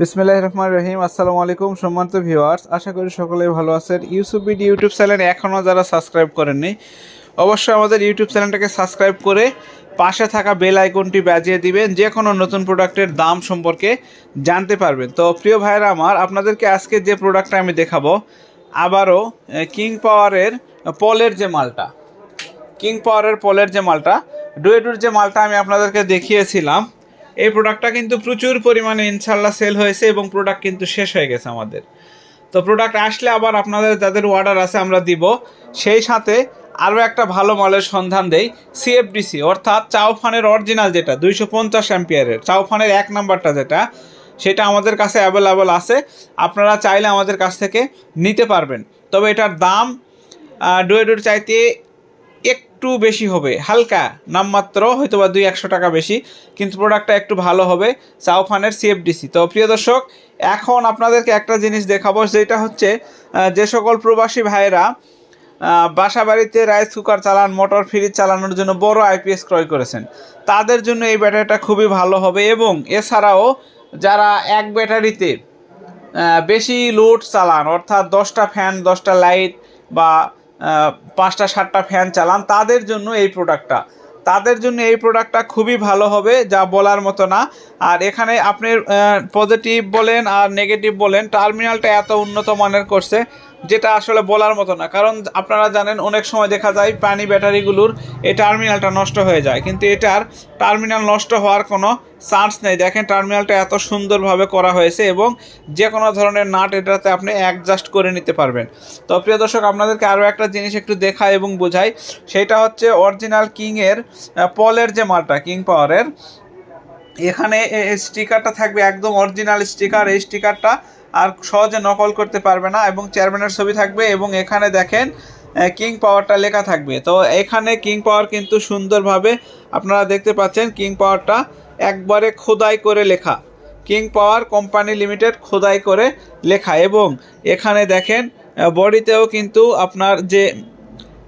বিসমিল্লাহ রহমান রহিম, আসসালামু আলাইকুম সম্মানিত ভিউয়ার্স, আশা করি সকলেই ভালো আছেন। ইউসুফ বিডি ইউটিউব চ্যানেল এখনও যারা সাবস্ক্রাইব করেননি, অবশ্যই আমাদের ইউটিউব চ্যানেলটাকে সাবস্ক্রাইব করে পাশে থাকা বেল আইকনটি বাজিয়ে দিবেন, যে কোনো নতুন প্রোডাক্টের দাম সম্পর্কে জানতে পারবেন। তো প্রিয় ভাইরা আমার, আপনাদেরকে আজকে যে প্রোডাক্টটা আমি দেখাবো, আবারও কিং পাওয়ারের পলের যে মালটা কিং পাওয়ারের পলের যে মালটা ডুয়েডুর যে মালটা আমি আপনাদেরকে দেখিয়েছিলাম এই প্রোডাক্টটা কিন্তু প্রচুর পরিমাণে ইনশাল্লাহ সেল হয়েছে এবং প্রোডাক্ট কিন্তু শেষ হয়ে গেছে আমাদের। তো প্রোডাক্ট আসলে আবার আপনাদের যাদের অর্ডার আছে আমরা দিব। সেই সাথে আরও একটা ভালো মালের সন্ধান দেই সিএফডিসি অর্থাৎ চাউফানের অরিজিনাল যেটা, দুইশো পঞ্চাশ অ্যাম্পিয়ারের। চাউফানের এক নাম্বারটা যেটা, সেটা আমাদের কাছে অ্যাভেলেবল আছে। আপনারা চাইলে আমাদের কাছ থেকে নিতে পারবেন। তবে এটার দাম ডুয়েডুর চাইতে একটু বেশি হবে। হালকা নামমাত্র হয়তো বা দুই একশো টাকা বেশি, কিন্তু প্রোডাক্টটা একটু ভালো হবে চাউফানের সিএফডিসি তো প্রিয় দর্শক, এখন আপনাদেরকে একটা জিনিস দেখাবো, যেটা হচ্ছে যে সকল প্রবাসী ভাইয়েরা বাসা বাড়িতে রাইস কুকার চালান মোটর ফ্রিজ চালানোর জন্য বড় আইপিএস ক্রয় করেছেন। তাদের জন্য এই ব্যাটারিটা খুবই ভালো হবে এবং এছাড়াও যারা এক ব্যাটারিতে বেশি লোড চালান, অর্থাৎ দশটা ফ্যান দশটা লাইট বা পাঁচটা, সাতটা ফ্যান চালান, তাদের জন্য এই প্রোডাক্টটা তাদের জন্য এই প্রোডাক্টটা খুবই ভালো হবে, যা বলার মতো না। আর এখানে আপনি পজিটিভ বলেন আর নেগেটিভ বলেন টার্মিনালটা এত উন্নত মানের করছে। যেটা আসলে বলার মতো না। কারণ আপনারা জানেন, অনেক সময় দেখা যায় পানি ব্যাটারিগুলোর এই টার্মিনালটা নষ্ট হয়ে যায়। কিন্তু এটার টার্মিনাল নষ্ট হওয়ার কোনো চান্স নেই। দেখেন, টার্মিনালটা এত সুন্দরভাবে করা হয়েছে এবং যে কোনো ধরনের নাট এটাতে আপনি অ্যাডজাস্ট করে নিতে পারবেন। তো প্রিয় দর্শক, আপনাদেরকে আরও একটা জিনিস একটু দেখাই এবং বোঝাই। সেটা হচ্ছে অরিজিনাল কিংয়ের পলের যে মালটা কিং পাওয়ারের এখানে স্টিকারটা থাকবে একদম অরিজিনাল স্টিকার। এই স্টিকারটা আর সহজে নকল করতে পারবে না এবং চেয়ারম্যানের ছবি থাকবে এবং এখানে দেখেন কিং পাওয়ারটা লেখা থাকবে। তো এখানে কিং পাওয়ার কিন্তু সুন্দরভাবে আপনারা দেখতে পাচ্ছেন কিং পাওয়ারটা একবারে খোদাই করে লেখা। কিং পাওয়ার কোম্পানি লিমিটেড খোদাই করে লেখা এবং এখানে দেখেন বডিতেও কিন্তু আপনার যে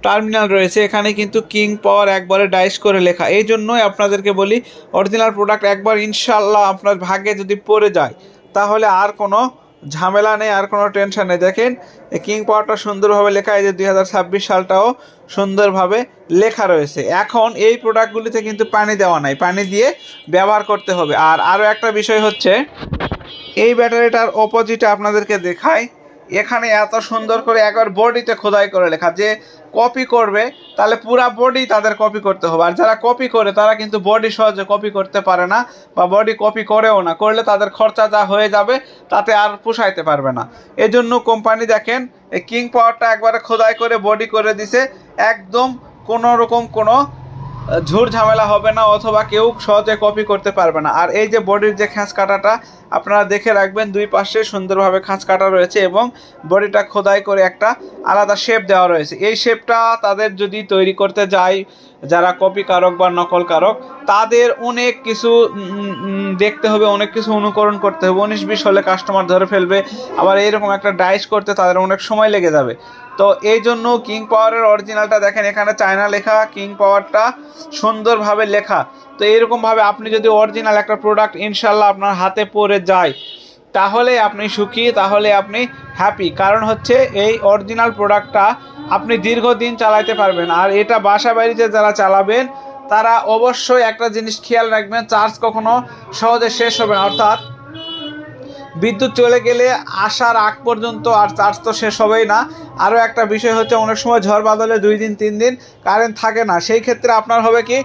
টার্মিনাল রয়েছে। এখানে কিন্তু কিং পাওয়ার একবারে ডাইস করে লেখা। এই জন্যই আপনাদেরকে বলি অরিজিনাল প্রোডাক্ট একবার ইনশাল্লাহ আপনার ভাগ্যে যদি পড়ে যায়, তাহলে আর কোনো ঝামেলা নেই, আর কোনো টেনশন নেই। দেখেন কিং পাওয়ারটা সুন্দরভাবে লেখা, এই যে দুই হাজার ছাব্বিশ সালটাও সুন্দরভাবে লেখা রয়েছে। এখন এই প্রোডাক্টগুলিতে কিন্তু পানি দেওয়া নাই। পানি দিয়ে ব্যবহার করতে হবে। আর আরও একটা বিষয় হচ্ছে, এই ব্যাটারিটার অপোজিটে আপনাদেরকে দেখাই। এখানে এত সুন্দর করে একবার বডিতে খোদাই করে লেখা, যে কপি করবে, তাহলে পুরা বডি তাদের কপি করতে হবে। আর যারা কপি করে, তারা কিন্তু বডি সহজে কপি করতে পারে না, বা বডি কপি করেও না। করলে তাদের খরচা যা হয়ে যাবে, তাতে আর পোষাইতে পারবে না। এজন্য কোম্পানি দেখেন, এই কিং পাওয়ারটা একবারে খোদাই করে বডি করে দিছে, একদম কোনো রকম কোনো ঝুর ঝামেলা হবে না অথবা কেউ সহজে কপি করতে পারবে না। আর এই যে বডির যে খাঁজ কাটাটা, আপনারা দেখে রাখবেন দুই পাশে সুন্দরভাবে খাঁজ কাটা রয়েছে এবং বডিটা খোদাই করে একটা আলাদা শেপ দেওয়া রয়েছে। এই শেপটা তাদের যদি তৈরি করতে যায়, যারা কপি কারক বা নকল কারক, তাদের অনেক কিছু দেখতে হবে, অনেক কিছু অনুকরণ করতে হবে। উনিশ বিশ হলে কাস্টমার ধরে ফেলবে, আবার এইরকম একটা ডাইস করতে তাদের অনেক সময় লেগে যাবে। তো এই জন্য কিং পাওয়ারের অরিজিনালটা দেখেন, এখানে চায়না লেখা কিং পাওয়ারটা সুন্দরভাবে লেখা। তো এরকমভাবে আপনি যদি অরিজিনাল একটা প্রোডাক্ট ইনশাল্লাহ আপনার হাতে পড়ে যায়, তাহলে আপনি সুখী, তাহলে আপনি হ্যাপি কারণ হচ্ছে এই অরিজিনাল প্রোডাক্টটা আপনি দীর্ঘদিন চালাতে পারবেন। আর এটা বাসা বাড়িতে যারা চালাবেন, তারা অবশ্যই একটা জিনিস খেয়াল রাখবেন চার্জ কখনো সহজে শেষ হবে না। অর্থাৎ বিদ্যুৎ চলে গেলে আসার আগ পর্যন্ত আর চার্জ তো শেষ হবেই না। আরও একটা বিষয় হচ্ছে, অনেক সময় ঝড় বাদলে দুই দিন, তিন দিন কারেন্ট থাকে না। সেই ক্ষেত্রে আপনার হবে কি,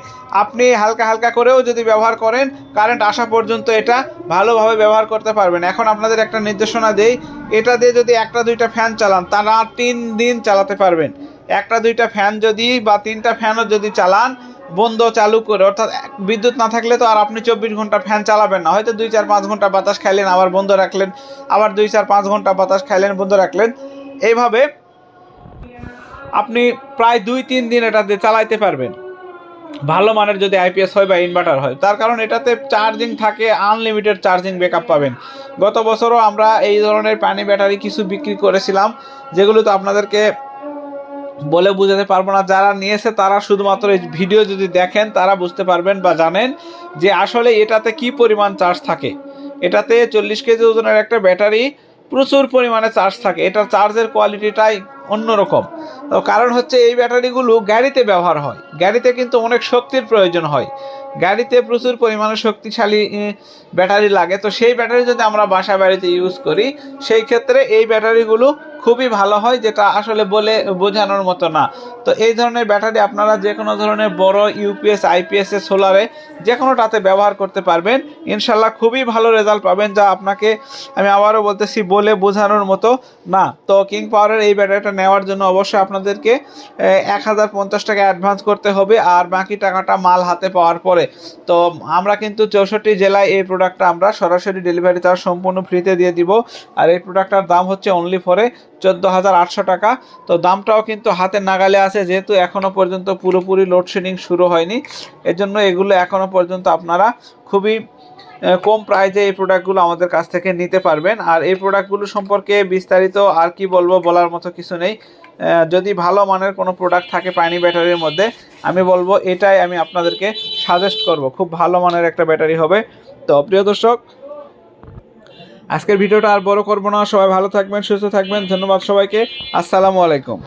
আপনি হালকা হালকা করেও যদি ব্যবহার করেন কারেন্ট আসা পর্যন্ত এটা ভালোভাবে ব্যবহার করতে পারবেন। এখন আপনাদের একটা নির্দেশনা দেই, এটা দিয়ে যদি একটা, দুইটা ফ্যান চালান, তারা তিন দিন চালাতে পারবেন। একটা, দুইটা ফ্যান যদি বা তিনটা ফ্যানও যদি চালান বন্ধ চালু করে, অর্থাৎ বিদ্যুৎ না থাকলে তো আর আপনি চব্বিশ ঘণ্টা ফ্যান চালাবেন না। হয়তো দুই, চার, পাঁচ ঘণ্টা বাতাস খাইলেন, আবার বন্ধ রাখলেন, আবার দুই, চার, পাঁচ ঘণ্টা বাতাস খাইলেন, বন্ধ রাখলেন। এইভাবে আপনি প্রায় দুই, তিন দিন এটা দিয়ে চালাইতে পারবেন। ভালো মানের যদি আইপিএস হয় বা ইনভার্টার হয়, তার কারণ এটাতে চার্জিং থাকে, আনলিমিটেড চার্জিং ব্যাকআপ পাবেন। গত বছরও আমরা এই ধরনের পানি ব্যাটারি কিছু বিক্রি করেছিলাম, যেগুলো তো আপনাদেরকে বলে বোঝাতে পারব না। যারা নিয়েছে, তারা শুধুমাত্র এই ভিডিও যদি দেখেন, তারা বুঝতে পারবেন বা জানেন যে আসলে এটাতে কি পরিমাণ চার্জ থাকে। এটাতে চল্লিশ কেজি ওজনের একটা ব্যাটারি প্রচুর পরিমাণে চার্জ থাকে। এটার চার্জের কোয়ালিটিটাই অন্যরকম। তো কারণ হচ্ছে, এই ব্যাটারিগুলো গাড়িতে ব্যবহার হয়। গাড়িতে কিন্তু অনেক শক্তির প্রয়োজন হয়। গাড়িতে প্রচুর পরিমাণে শক্তিশালী ব্যাটারি লাগে। তো সেই ব্যাটারি যদি আমরা বাসা বাড়িতে ইউজ করি, সেই ক্ষেত্রে এই ব্যাটারিগুলো খুবই ভালো হয়, যেটা আসলে বলে বোঝানোর মতো না। তো এই ধরনের ব্যাটারি আপনারা যে কোনো ধরনের বড় ইউপিএস, আইপিএস এর সোলারে যে কোনোটাতে ব্যবহার করতে পারবেন। ইনশাল্লাহ খুবই ভালো রেজাল্ট পাবেন, যা আপনাকে, আমি আবারও বলতেছি, বলে বোঝানোর মতো না। তো কিং পাওয়ারের এই ব্যাটারিটা নেওয়ার জন্য অবশ্যই আপনাদেরকে এক হাজার পঞ্চাশ টাকা অ্যাডভান্স করতে হবে, আর বাকি টাকাটা মাল হাতে পাওয়ার পরে। তো আমরা কিন্তু চৌষট্টি জেলায় এই প্রোডাক্টটা আমরা সরাসরি ডেলিভারি তার সম্পূর্ণ ফ্রিতে দিয়ে দিব। আর এই প্রোডাক্টটার দাম হচ্ছে অনলি ফরে চোদ্দ হাজার আটশো টাকা। তো দামটাও কিন্তু হাতের নাগালে আছে, যেহেতু এখনও পর্যন্ত পুরোপুরি লোডশেডিং শুরু হয়নি। এর জন্য এগুলো এখনও পর্যন্ত আপনারা খুবই কম প্রাইজে এই প্রোডাক্টগুলো আমাদের কাছ থেকে নিতে পারবেন। আর এই প্রোডাক্টগুলো সম্পর্কে বিস্তারিত আর কি বলব বলার মতো কিছু নেই। যদি ভালো মানের কোনো প্রোডাক্ট থাকে পানি ব্যাটারির মধ্যে, আমি বলব এটাই আমি আপনাদেরকে সাজেস্ট করব। খুব ভালো মানের একটা ব্যাটারি হবে। তো প্রিয় দর্শক আজকের ভিডিওটা আর বড় করব না। সবাই ভালো থাকবেন, সুস্থ থাকবেন। ধন্যবাদ সবাইকে। আসসালামু আলাইকুম।